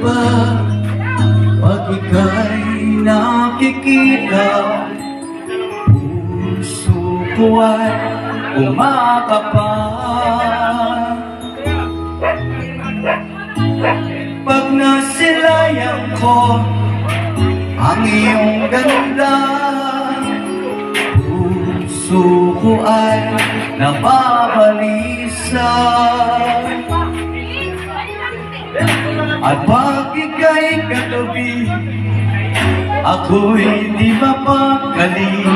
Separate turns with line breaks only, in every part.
ba? Pag ika'y nakikita Puso ko ay umakapa Pag nasilayan ko ang iyong ganda Puso ko ay nababalisa At pag ika'y katabi Ako'y di mapakali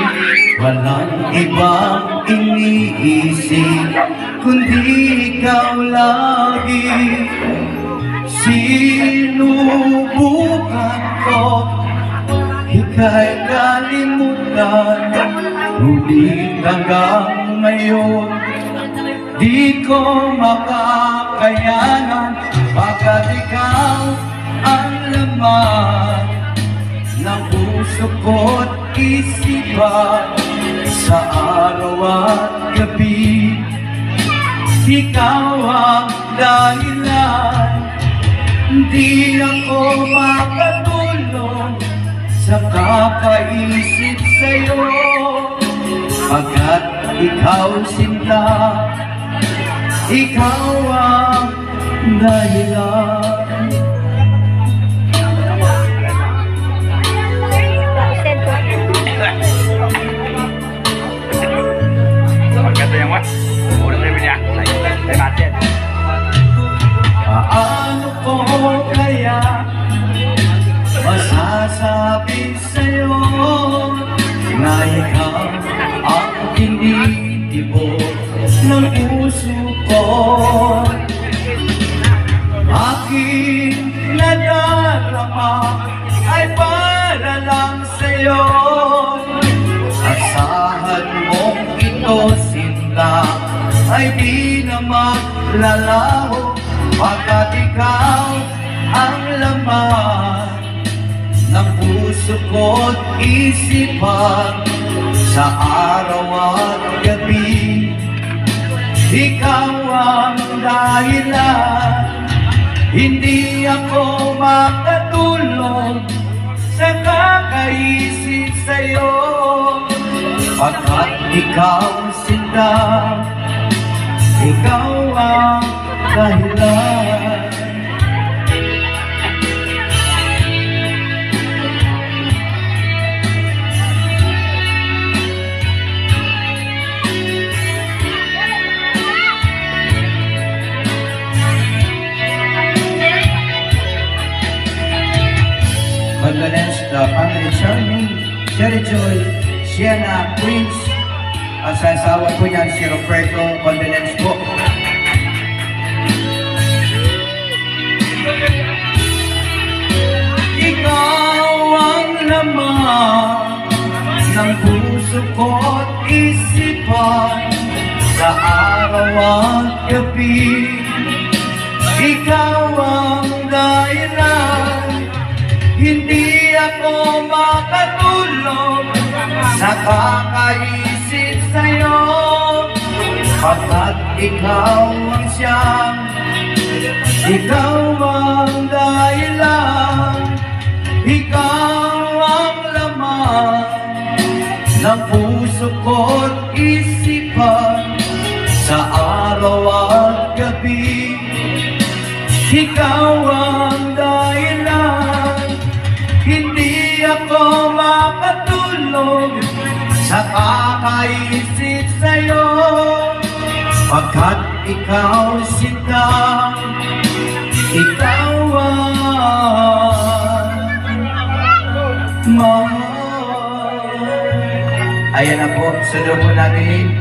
Walang ibang iniisip Kundi ikaw lagi. Sinubukan ko Ika'y kalimutan. Ngunit hanggang ngayon Di ko makakayanan Pagkat ikaw ang laman Ng puso ko't isipan? Sa araw at gabi Ikaw ang dahilan. Di ako makatulong Sa kakaisip sa'yo. Pagkat ikaw sinta ikaw ang dahilan. Paano ko kaya masasabi sa'yo na ikaw ang tinitibok ng puso ko Aking nadarama ay para lang sa'yo. Asahan mong ito sinta ay di na maglalaho Pagkat ikaw ang laman ng puso ko't isipan. Sa araw at gabi Ikaw ang dahilan Hindi ako makatulong Sa kakaisip sa'yo. Pagkat ikaw sinta Ikaw ang dahilan Condolence to family Charming, Sherry Joy, Sienna, Prince, at sa asawa po niyan si Roberto, condolence po. Ikaw ang laman ng puso ko't isipan sa araw at gabi. Ikaw ako makatulog sa kakaisip sa'yo. Pagkat ikaw ang siyang Ikaw ang dahilan Ikaw ang laman Ng puso ko't isipan. Sa araw at gabi Ikaw ang dahilan Sa kakaisip sa'yo Pagkat ikaw sinta Ikaw ang mahal. Ayan na po, sunod po natin